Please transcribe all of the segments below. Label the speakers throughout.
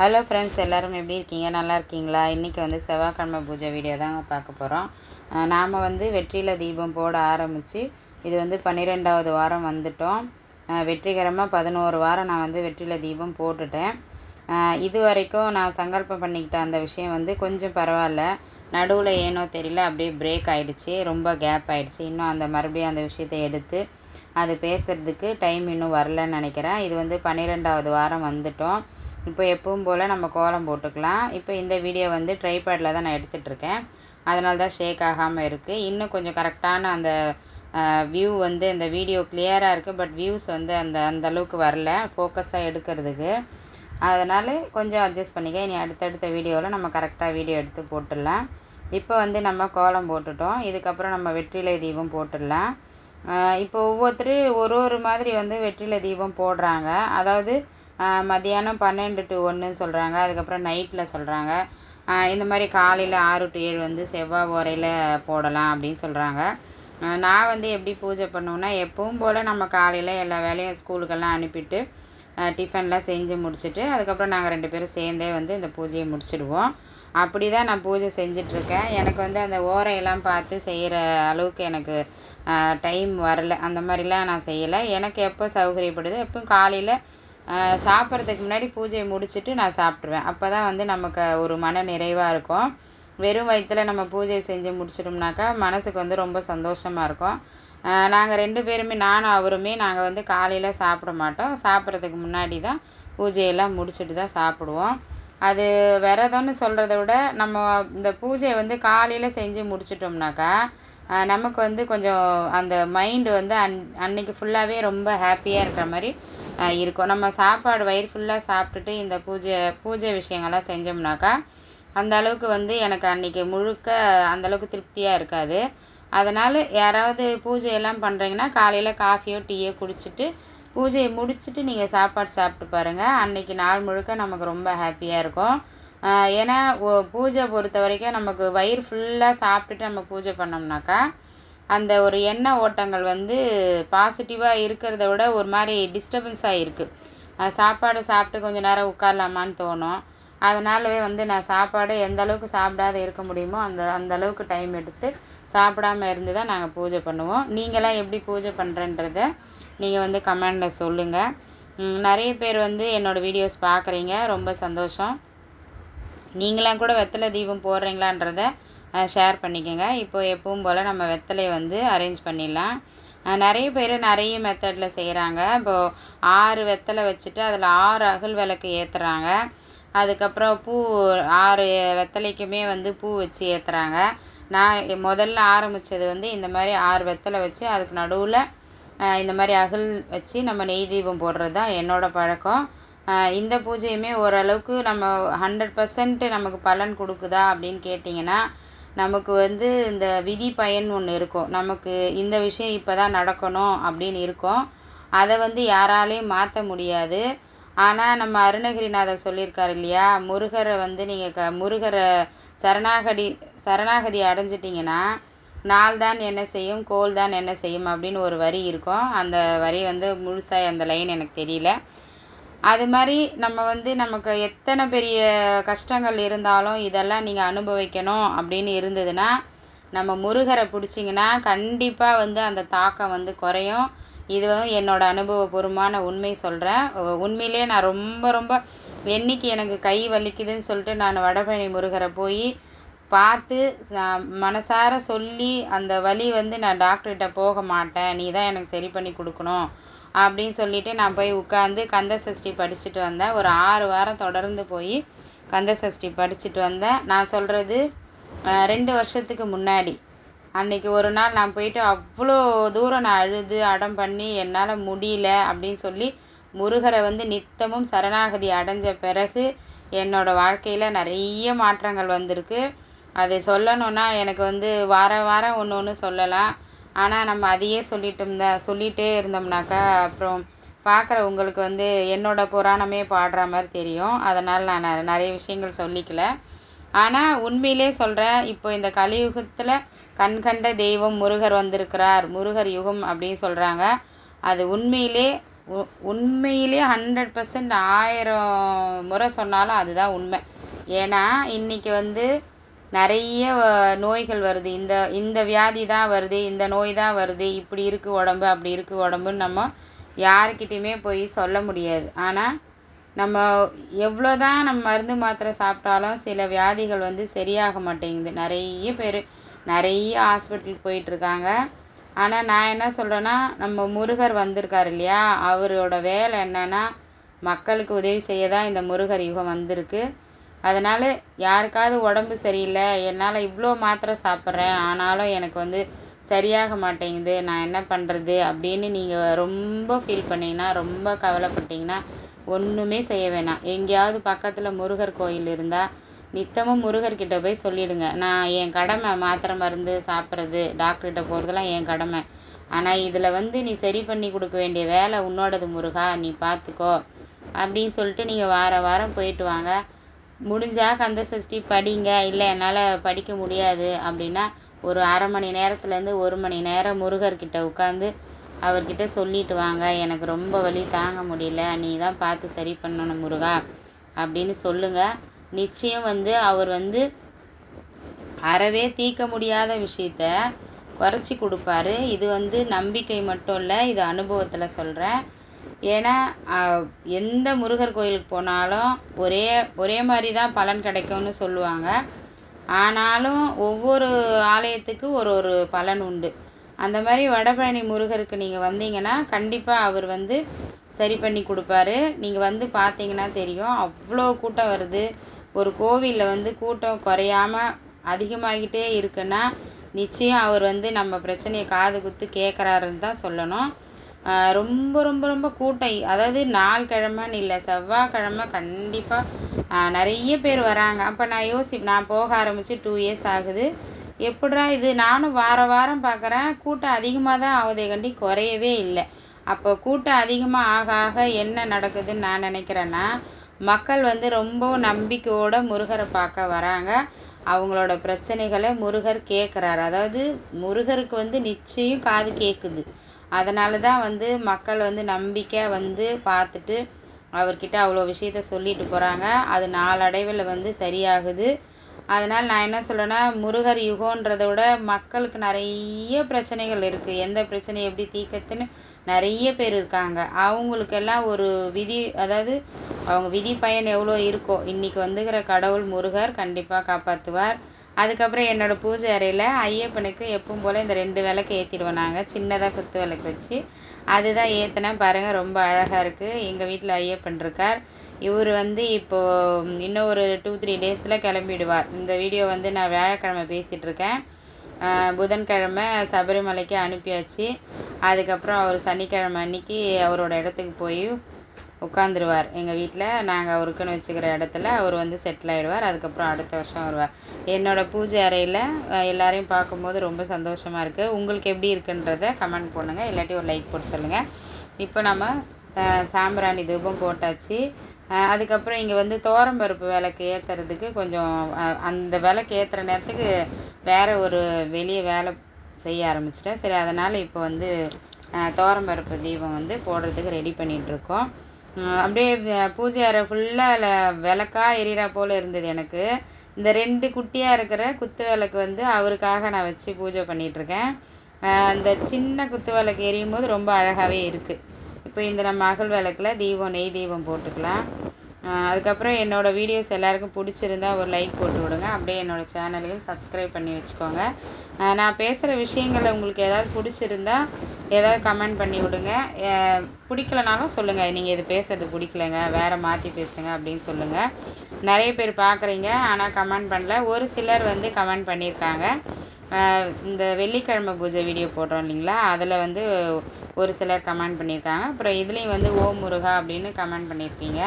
Speaker 1: hello friends எல்லோரும் எப்படி இருக்கீங்க நல்லா இருக்கீங்களா இன்றைக்கி வந்து செவ்வாய்க்கிழமை பூஜை வீடியோ தாங்க பார்க்க போகிறோம் நாம் வந்து வெற்றியில் தீபம் போட ஆரம்பித்து இது வந்து பன்னிரெண்டாவது வாரம் வந்துட்டோம் வெற்றிகரமாக பதினோரு வாரம் நான் வந்து வெற்றியில் தீபம் போட்டுட்டேன் இது வரைக்கும் நான் சங்கல்பம் பண்ணிக்கிட்ட அந்த விஷயம் வந்து கொஞ்சம் பரவாயில்ல நடுவில் ஏனோ தெரியல அப்படியே பிரேக் ஆகிடுச்சி ரொம்ப கேப் ஆகிடுச்சி இன்னும் அந்த மறுபடியும் அந்த விஷயத்தை எடுத்து அது பேசுகிறதுக்கு டைம் இன்னும் வரலன்னு நினைக்கிறேன் இது வந்து பன்னிரெண்டாவது வாரம் வந்துட்டோம் இப்போ எப்பவும் போல் நம்ம கோலம் போட்டுக்கலாம் இப்போ இந்த வீடியோ வந்து ட்ரைபேடில் தான் நான் எடுத்துகிட்ருக்கேன் அதனால தான் ஷேக் ஆகாமல் இருக்குது இன்னும் கொஞ்சம் கரெக்டான அந்த வியூ வந்து இந்த வீடியோ கிளியராக இருக்குது பட் வியூஸ் வந்து அந்த அந்த அளவுக்கு வரல ஃபோக்கஸாக எடுக்கிறதுக்கு அதனால் கொஞ்சம் அட்ஜஸ்ட் பண்ணிக்க இனி அடுத்தடுத்த வீடியோவில் நம்ம கரெக்டாக வீடியோ எடுத்து போட்டுடலாம் இப்போ வந்து நம்ம கோலம் போட்டுட்டோம் இதுக்கப்புறம் நம்ம வெற்றிலை தீபம் போட்டுடலாம் இப்போ ஒவ்வொருத்தரும் ஒரு ஒரு மாதிரி வந்து வெற்றிலை தீபம் போடுறாங்க அதாவது மதியானம் பன்னெண்டு டு ஒன்றுன்னு சொல்கிறாங்க அதுக்கப்புறம் நைட்டில் சொல்கிறாங்க இந்த மாதிரி காலையில் ஆறு டு ஏழு வந்து செவ்வாய் ஓரையில் போடலாம் அப்படின்னு சொல்கிறாங்க நான் வந்து எப்படி பூஜை பண்ணுவேன்னா எப்பவும் போல் நம்ம காலையில் எல்லா வேலையும் ஸ்கூலுக்கெல்லாம் அனுப்பிட்டு டிஃபன்லாம் செஞ்சு முடிச்சுட்டு அதுக்கப்புறம் நாங்கள் ரெண்டு பேரும் சேர்ந்தே வந்து இந்த பூஜையை முடிச்சுடுவோம் அப்படி தான் நான் பூஜை செஞ்சிட்ருக்கேன் எனக்கு வந்து அந்த ஓரையெல்லாம் பார்த்து செய்கிற அளவுக்கு எனக்கு டைம் வரல அந்த மாதிரிலாம் நான் செய்யலை எனக்கு எப்போ சௌகரியப்படுது எப்போ காலையில் சாப்பிட்றதுக்கு முன்னாடி பூஜையை முடிச்சுட்டு நான் சாப்பிட்ருவேன் அப்போ தான் வந்து நமக்கு ஒரு மன நிறைவாக இருக்கும் வெறும் வயிற்றில் நம்ம பூஜையை செஞ்சு முடிச்சிட்டோம்னாக்கா மனசுக்கு வந்து ரொம்ப சந்தோஷமாக இருக்கும் நாங்கள் ரெண்டு பேருமே நானும் அவருமே நாங்கள் வந்து காலையில் சாப்பிட மாட்டோம் சாப்பிட்றதுக்கு முன்னாடி தான் பூஜையெல்லாம் முடிச்சுட்டு தான் சாப்பிடுவோம் அது விரதம்னு சொல்கிறத விட நம்ம இந்த பூஜையை வந்து காலையில் செஞ்சு முடிச்சிட்டோம்னாக்கா நமக்கு வந்து கொஞ்சம் அந்த மைண்டு வந்து அன் அன்னைக்கு ஃபுல்லாகவே ரொம்ப ஹாப்பியாக இருக்கிற மாதிரி இருக்கும் நம்ம சாப்பாடு வயிறு ஃபுல்லாக சாப்பிட்டுட்டு இந்த பூஜை பூஜை விஷயங்கள்லாம் செஞ்சோம்னாக்கா அந்த அளவுக்கு வந்து எனக்கு அன்றைக்கி முழுக்க அந்தளவுக்கு திருப்தியாக இருக்காது அதனால் யாராவது பூஜையெல்லாம் பண்ணுறீங்கன்னா காலையில் காஃபியோ டீயோ குடிச்சிட்டு பூஜையை முடிச்சுட்டு நீங்கள் சாப்பாடு சாப்பிட்டு பாருங்கள் அன்றைக்கி நாள் முழுக்க நமக்கு ரொம்ப ஹாப்பியாக இருக்கும் ஏன்னா பூஜை பொறுத்த வரைக்கும் நமக்கு வயிறு ஃபுல்லாக சாப்பிட்டுட்டு நம்ம பூஜை பண்ணோம்னாக்கா அந்த ஒரு எண்ண ஓட்டங்கள் வந்து பாசிட்டிவாக இருக்கிறத விட ஒரு மாதிரி டிஸ்டர்பன்ஸாக இருக்குது சாப்பாடு சாப்பிட்டு கொஞ்சம் நேரம் உட்காரலாமான்னு தோணும் அதனாலவே வந்து நான் சாப்பாடு எந்த அளவுக்கு சாப்பிடாத இருக்க முடியுமோ அந்த அந்த அளவுக்கு டைம் எடுத்து சாப்பிடாம இருந்து தான் நாங்கள் பூஜை பண்ணுவோம் நீங்களாம் எப்படி பூஜை பண்ணுறன்றத நீங்கள் வந்து கமெண்டில் சொல்லுங்கள் நிறைய பேர் வந்து என்னோடய வீடியோஸ் பார்க்குறீங்க ரொம்ப சந்தோஷம் நீங்களாம் கூட வெத்தலை தீபம் போடுறீங்களான்றத ஷேர் பண்ணிக்கோங்க இப்போ எப்பவும் போல் நம்ம வெத்தலையை வந்து அரேஞ்ச் பண்ணிடலாம் நிறைய பேர் நிறைய மெத்தடில் செய்கிறாங்க இப்போது ஆறு வெத்தலை வச்சுட்டு அதில் ஆறு அகல் விளக்கு ஏற்றுறாங்க அதுக்கப்புறம் பூ ஆறு வெத்தலைக்குமே வந்து பூ வச்சு ஏற்றுறாங்க நான் முதல்ல ஆரம்பித்தது வந்து இந்த மாதிரி ஆறு வெத்தலை வச்சு அதுக்கு நடுவில் இந்த மாதிரி அகல் வச்சு நம்ம நெய் தீபம் போடுறது தான் என்னோடய பழக்கம் இந்த பூஜையுமே ஓரளவுக்கு நம்ம ஹண்ட்ரட் பர்சன்ட்டு நமக்கு பலன் கொடுக்குதா அப்படின்னு கேட்டிங்கன்னா நமக்கு வந்து இந்த விதி பயன் ஒன்று இருக்கும் நமக்கு இந்த விஷயம் இப்போ தான் நடக்கணும் அப்படின்னு இருக்கும் அதை வந்து யாராலையும் மாற்ற முடியாது ஆனால் நம்ம அருணகிரிநாதர் சொல்லியிருக்காரு இல்லையா முருகரை வந்து நீங்கள் க முருகரை சரணாகதி சரணாகதி அடைஞ்சிட்டிங்கன்னா நாள் தான் என்ன செய்யும் கோல் தான் என்ன செய்யும் அப்படின்னு ஒரு வரி இருக்கும் அந்த வரி வந்து முழுசாக அந்த லைன் எனக்கு தெரியல அது மாதிரி நம்ம வந்து நமக்கு எத்தனை பெரிய கஷ்டங்கள் இருந்தாலும் இதெல்லாம் நீங்கள் அனுபவிக்கணும் அப்படின்னு இருந்ததுன்னா நம்ம முருகரை பிடிச்சிங்கன்னா கண்டிப்பாக வந்து அந்த தாக்கம் வந்து குறையும் இது வந்து என்னோடய அனுபவபூர்வமான உண்மை சொல்கிறேன் உண்மையிலே நான் ரொம்ப ரொம்ப என்றைக்கு எனக்கு கை வலிக்குதுன்னு சொல்லிட்டு நான் வடபழனி முருகரை போய் பார்த்து மனசார சொல்லி அந்த வலி வந்து நான் டாக்டர்கிட்ட போக மாட்டேன் நீ தான் எனக்கு சரி பண்ணி கொடுக்கணும் அப்படின்னு சொல்லிவிட்டு நான் போய் உட்காந்து கந்த சஷ்டி படிச்சுட்டு வந்தேன் ஒரு ஆறு வாரம் தொடர்ந்து போய் கந்த சஷ்டி படிச்சுட்டு வந்தேன் நான் சொல்கிறது ரெண்டு வருஷத்துக்கு முன்னாடி அன்றைக்கி ஒரு நாள் நான் போயிட்டு அவ்வளோ தூரம் நான் அழுது அடம் பண்ணி என்னால் முடியல அப்படின்னு சொல்லி முருகரை வந்து நித்தமும் சரணாகதி அடைஞ்ச பிறகு என்னோடய வாழ்க்கையில் நிறைய மாற்றங்கள் வந்திருக்கு அதை சொல்லணுன்னா எனக்கு வந்து வார வாரம் ஒன்று ஒன்று சொல்லலாம் ஆனால் நம்ம அதையே சொல்லிட்டு இருந்தா சொல்லிகிட்டே இருந்தோம்னாக்கா அப்புறம் பார்க்குற உங்களுக்கு வந்து என்னோடய புராணமே பாடுற மாதிரி தெரியும் அதனால் நான் நிறைய விஷயங்கள் சொல்லிக்கல ஆனால் உண்மையிலே சொல்கிறேன் இப்போ இந்த கலியுகத்தில் கண்கண்ட தெய்வம் முருகர் வந்திருக்கிறார் முருகர் யுகம் அப்படின்னு சொல்கிறாங்க அது உண்மையிலே உண்மையிலே ஹண்ட்ரட் பர்சன்ட் ஆயிரம் முறை சொன்னாலும் அதுதான் உண்மை ஏன்னா இன்றைக்கி வந்து நிறைய நோய்கள் வருது இந்த இந்த வியாதி தான் வருது இந்த நோய் தான் வருது இப்படி இருக்குது உடம்பு அப்படி இருக்குது உடம்புன்னு நம்ம யாருக்கிட்டேயுமே போய் சொல்ல முடியாது ஆனால் நம்ம எவ்வளோ தான் நம்ம மருந்து மாத்திரை சாப்பிட்டாலும் சில வியாதிகள் வந்து சரியாக மாட்டேங்குது நிறைய பேர் நிறைய ஹாஸ்பிட்டலுக்கு போயிட்டுருக்காங்க ஆனால் நான் என்ன சொல்கிறேன்னா நம்ம முருகர் வந்திருக்கார் இல்லையா அவரோட வேலை என்னென்னா மக்களுக்கு உதவி செய்ய தான் இந்த முருகர் யுகம் வந்திருக்கு அதனால் யாருக்காவது உடம்பு சரியில்லை என்னால் இவ்வளோ மாத்திரை சாப்பிட்றேன் ஆனாலும் எனக்கு வந்து சரியாக மாட்டேங்குது நான் என்ன பண்ணுறது அப்படின்னு நீங்கள் ரொம்ப ஃபீல் பண்ணிங்கன்னா ரொம்ப கவலைப்பட்டிங்கன்னா ஒன்றுமே செய்ய வேணாம் எங்கேயாவது பக்கத்தில் முருகர் கோயில் இருந்தால் நித்தமும் முருகர்கிட்ட போய் சொல்லிவிடுங்க நான் என் கடமை மாத்திரை மருந்து சாப்பிட்றது டாக்டர்கிட்ட போகிறதெல்லாம் என் கடமை ஆனால் இதில் வந்து நீ சரி பண்ணி கொடுக்க வேண்டிய வேலை உன்னோடது முருகா நீ பார்த்துக்கோ அப்படின்னு சொல்லிட்டு நீங்கள் வார வாரம் போயிட்டு வாங்க முடிஞ்சால் கந்த சஷ்டி படிங்க இல்லை என்னால் படிக்க முடியாது அப்படின்னா ஒரு அரை மணி நேரத்துலேருந்து ஒரு மணி நேரம் முருகர்கிட்ட உட்காந்து அவர்கிட்ட சொல்லிட்டு வாங்க எனக்கு ரொம்ப வலி தாங்க முடியல நீ தான் பார்த்து சரி பண்ணணும் முருகா அப்படின்னு சொல்லுங்கள் நிச்சயம் வந்து அவர் வந்து அறவே தீர்க்க முடியாத விஷயத்த குறைச்சி கொடுப்பாரு இது வந்து நம்பிக்கை மட்டும் இல்லை இது அனுபவத்தில் சொல்கிறேன் ஏன்னா எந்த முருகர் கோயிலுக்கு போனாலும் ஒரே ஒரே மாதிரி தான் பலன் கிடைக்கும்னு சொல்லுவாங்க ஆனாலும் ஒவ்வொரு ஆலயத்துக்கு ஒரு ஒரு பலன் உண்டு அந்த மாதிரி வடபழனி முருகருக்கு நீங்கள் வந்தீங்கன்னா கண்டிப்பாக அவர் வந்து சரி பண்ணி கொடுப்பாரு நீங்கள் வந்து பார்த்தீங்கன்னா தெரியும் அவ்வளோ கூட்டம் வருது ஒரு கோவிலில் வந்து கூட்டம் குறையாமல் அதிகமாகிட்டே இருக்குன்னா நிச்சயம் அவர் வந்து நம்ம பிரச்சனையை காது குத்து கேட்குறாருன்னு தான் சொல்லணும் ரொம்ப ரொம்ப ரொம்ப கூட்டம் அதாவது நாள் கிழமைன்னு இல்லை செவ்வாய்க்கிழமை கண்டிப்பாக நிறைய பேர் வராங்க அப்போ நான் யோசி நான் போக ஆரம்பித்து டூ இயர்ஸ் ஆகுது எப்படா இது நானும் வார வாரம் பார்க்குறேன் கூட்டம் அதிகமாக தான் ஆகுதே கண்டி குறையவே இல்லை அப்போ கூட்டம் அதிகமாக ஆக ஆக என்ன நடக்குதுன்னு நான் நினைக்கிறேன்னா மக்கள் வந்து ரொம்பவும் நம்பிக்கையோடு முருகரை பார்க்க வராங்க அவங்களோட பிரச்சனைகளை முருகர் கேட்குறாரு அதாவது முருகருக்கு வந்து நிச்சயம் காது கேட்குது அதனால தான் வந்து மக்கள் வந்து நம்பிக்கையாக வந்து பார்த்துட்டு அவர்கிட்ட அவ்வளோ விஷயத்த சொல்லிட்டு போகிறாங்க அது நாளடைவில் வந்து சரியாகுது அதனால் நான் என்ன சொல்கிறேன்னா முருகர் யுகோன்றத விட மக்களுக்கு நிறைய பிரச்சனைகள் இருக்குது எந்த பிரச்சனை எப்படி தீக்கத்துன்னு நிறைய பேர் இருக்காங்க அவங்களுக்கெல்லாம் ஒரு விதி அதாவது அவங்க விதி பயன் எவ்வளோ இருக்கோ இன்றைக்கி வந்துக்கிற கடவுள் முருகர் கண்டிப்பாக காப்பாற்றுவார் அதுக்கப்புறம் என்னோடய பூஜை அறையில் ஐயப்பனுக்கு எப்பவும் போல் இந்த ரெண்டு விளக்கு ஏற்றிடுவோம் நாங்கள் சின்னதாக குத்து விளக்கு வச்சு அதுதான் ஏற்றினேன் பாருங்கள் ரொம்ப அழகாக இருக்குது எங்கள் வீட்டில் ஐயப்பன் இருக்கார் இவர் வந்து இப்போது இன்னும் ஒரு டூ த்ரீ டேஸில் கிளம்பிடுவார் இந்த வீடியோ வந்து நான் வியாழக்கிழமை பேசிகிட்ருக்கேன் புதன்கிழமை சபரிமலைக்கு அனுப்பியாச்சு அதுக்கப்புறம் அவர் சனிக்கிழமை அன்னைக்கு அவரோட இடத்துக்கு போய் உட்காந்துருவார் எங்கள் வீட்டில் நாங்கள் அவருக்குன்னு வச்சுக்கிற இடத்துல அவர் வந்து செட்டில் ஆகிடுவார் அதுக்கப்புறம் அடுத்த வருஷம் வருவார் என்னோடய பூஜை அறையில் எல்லாரையும் பார்க்கும்போது ரொம்ப சந்தோஷமாக இருக்குது உங்களுக்கு எப்படி இருக்குன்றத கமெண்ட் பண்ணுங்கள் இல்லாட்டி ஒரு லைக் போட்டு சொல்லுங்கள் இப்போ நம்ம சாம்பிராணி தூபம் போட்டாச்சு அதுக்கப்புறம் இங்கே வந்து தோரம்பருப்பு விளக்கு ஏற்றுறதுக்கு கொஞ்சம் அந்த விளக்கு ஏற்றுற நேரத்துக்கு வேறு ஒரு வெளியே வேலை செய்ய ஆரம்பிச்சிட்டேன் சரி அதனால் இப்போ வந்து தோரம்பருப்பு தீபம் வந்து போடுறதுக்கு ரெடி பண்ணிகிட்ருக்கோம் அப்படியே பூஜை அறை ஃபுல்லாக விளக்கா எரியறா போல் இருந்தது எனக்கு இந்த ரெண்டு குட்டியாக இருக்கிற குத்து விளக்கு வந்து அவருக்காக நான் வச்சு பூஜை பண்ணிகிட்ருக்கேன் அந்த சின்ன குத்து விளக்கு எரியும் போது ரொம்ப அழகாகவே இருக்குது இப்போ இந்த நம்ம மகள் விளக்கில் தீபம் நெய் தீபம் போட்டுக்கலாம் அதுக்கப்புறம் என்னோடய வீடியோஸ் எல்லாருக்கும் பிடிச்சிருந்தா ஒரு லைக் போட்டு விடுங்க அப்படியே என்னோடய சேனலையும் சப்ஸ்கிரைப் பண்ணி வச்சுக்கோங்க நான் பேசுகிற விஷயங்களில் உங்களுக்கு ஏதாவது பிடிச்சிருந்தா ஏதாவது கமெண்ட் பண்ணி விடுங்க பிடிக்கலனாலும் சொல்லுங்கள் நீங்கள் இது பேசுறது பிடிக்கலங்க வேறு மாற்றி பேசுங்க அப்படின்னு சொல்லுங்கள் நிறைய பேர் பார்க்குறீங்க ஆனால் கமெண்ட் பண்ணல ஒரு சிலர் வந்து கமெண்ட் பண்ணியிருக்காங்க இந்த வெள்ளிக்கிழமை பூஜை வீடியோ போடுறோம் இல்லைங்களா அதில் வந்து ஒரு சிலர் கமெண்ட் பண்ணியிருக்காங்க அப்புறம் இதுலேயும் வந்து ஓ முருகா அப்படின்னு கமெண்ட் பண்ணியிருக்கீங்க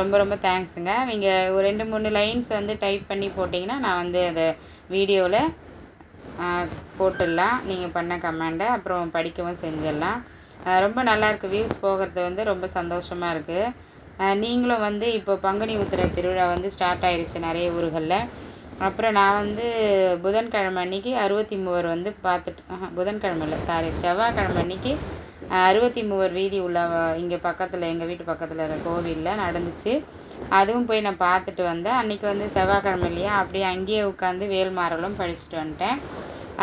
Speaker 1: ரொம்ப ரொம்ப தேங்க்ஸுங்க நீங்கள் ஒரு ரெண்டு மூணு லைன்ஸ் வந்து டைப் பண்ணி போட்டிங்கன்னா நான் வந்து அதை வீடியோவில் போட்டுடலாம் நீங்கள் பண்ண கமெண்டை அப்புறம் படிக்கவும் செஞ்சிடலாம் ரொம்ப நல்லாயிருக்கு வியூஸ் போகிறது வந்து ரொம்ப சந்தோஷமாக இருக்குது நீங்களும் வந்து இப்போ பங்குனி உத்திர திருவிழா வந்து ஸ்டார்ட் ஆகிடுச்சு நிறைய ஊர்களில் அப்புறம் நான் வந்து புதன்கிழமை அன்றைக்கி அறுபத்தி மூவர் வந்து பார்த்துட்டு புதன்கிழமை இல்லை சாரி செவ்வாய்க்கிழமை அன்றைக்கி அறுபத்தி மூவர் வீதி உள்ள இங்கே பக்கத்தில் எங்கள் வீட்டு பக்கத்தில் இருக்கிற கோவிலில் நடந்துச்சு அதுவும் போய் நான் பார்த்துட்டு வந்தேன் அன்றைக்கி வந்து செவ்வாய்க்கிழமை இல்லையா அப்படியே அங்கேயே உட்காந்து வேல்மாரலும் படிச்சுட்டு வந்துட்டேன்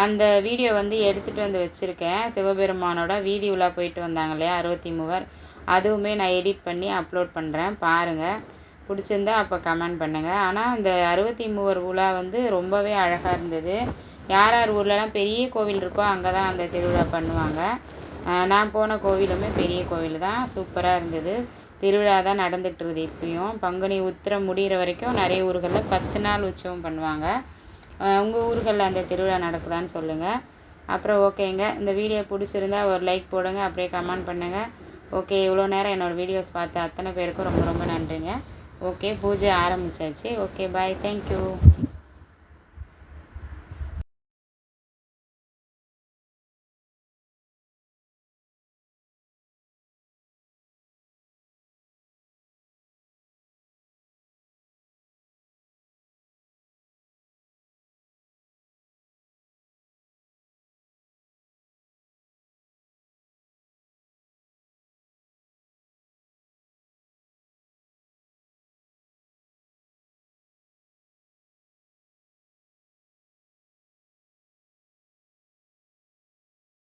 Speaker 1: அந்த வீடியோ வந்து எடுத்துகிட்டு வந்து வச்சுருக்கேன் சிவபெருமானோட வீதி உலா போயிட்டு வந்தாங்க இல்லையா அறுபத்தி மூவர் அதுவுமே நான் எடிட் பண்ணி அப்லோட் பண்ணுறேன் பாருங்கள் பிடிச்சிருந்தா அப்போ கமெண்ட் பண்ணுங்கள் ஆனால் அந்த அறுபத்தி மூவர் உலா வந்து ரொம்பவே அழகாக இருந்தது யார் யார் ஊர்லலாம் பெரிய கோவில் இருக்கோ அங்கே தான் அந்த திருவிழா பண்ணுவாங்க நான் போன கோவிலுமே பெரிய கோவில் தான் சூப்பராக இருந்தது திருவிழா தான் நடந்துகிட்ருது இப்பயும் பங்குனி உத்திரம் முடிகிற வரைக்கும் நிறைய ஊர்களில் பத்து நாள் உற்சவம் பண்ணுவாங்க உங்கள் ஊர்களில் அந்த திருவிழா நடக்குதான்னு சொல்லுங்கள் அப்புறம் ஓகேங்க இந்த வீடியோ பிடிச்சிருந்தா ஒரு லைக் போடுங்க அப்படியே கமெண்ட் பண்ணுங்கள் ஓகே இவ்வளோ நேரம் என்னோடய வீடியோஸ் பார்த்த அத்தனை பேருக்கும் ரொம்ப ரொம்ப நன்றிங்க ஓகே பூஜை ஆரம்பித்தாச்சு ஓகே பாய் தேங்க்யூ